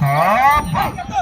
好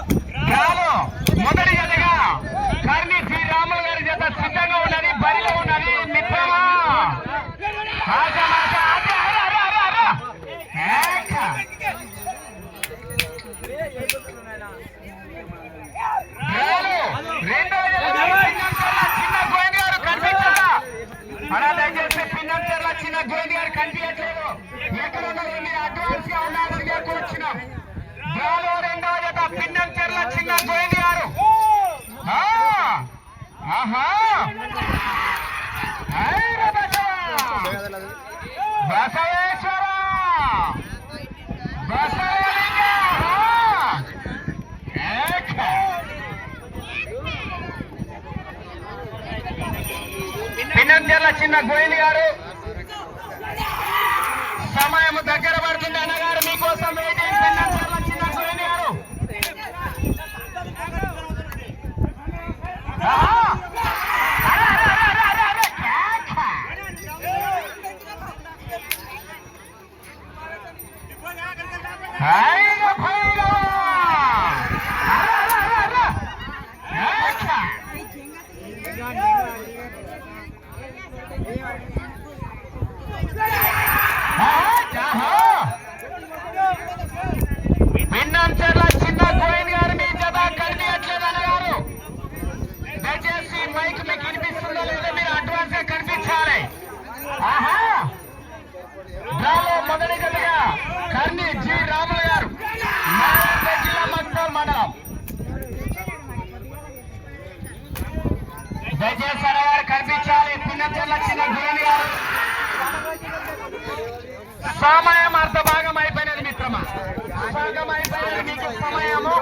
బసవేశ్వర! పిన్నంచెర్ల చిన్న గోయల్ గారు సమయం దగ్గర Uh-huh. దయచేసి గారు కనిపించాలి. పిన్నచెల్ల చిన్న గురుని గారు. సమయం అర్ధ భాగం అయిపోయినది మిత్రమా? భాగం అయిపోయినది మీకు సమయము.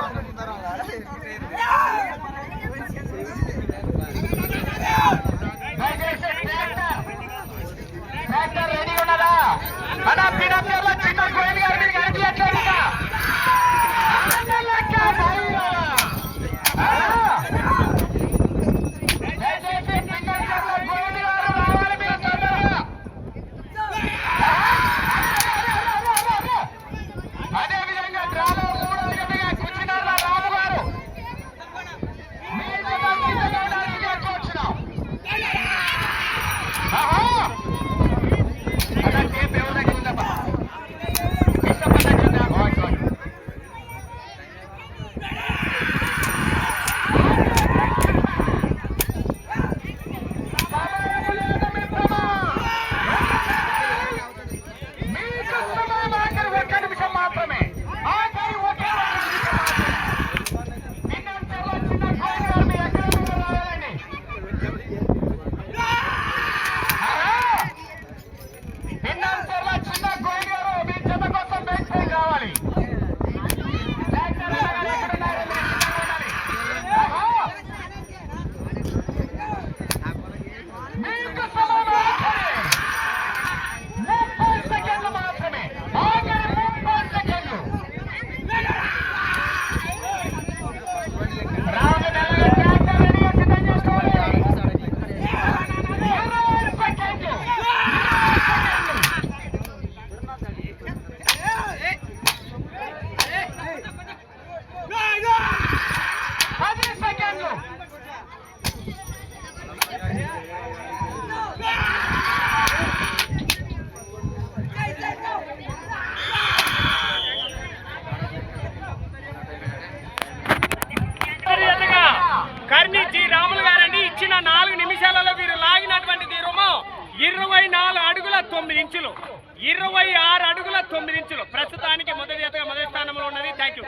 తొమ్మిది ఇంచులు. ఇరవై ఆరు అడుగుల తొమ్మిది ఇంచులు. ప్రస్తుతానికి మొదటి మొదటి స్థానంలో ఉన్నది. థ్యాంక్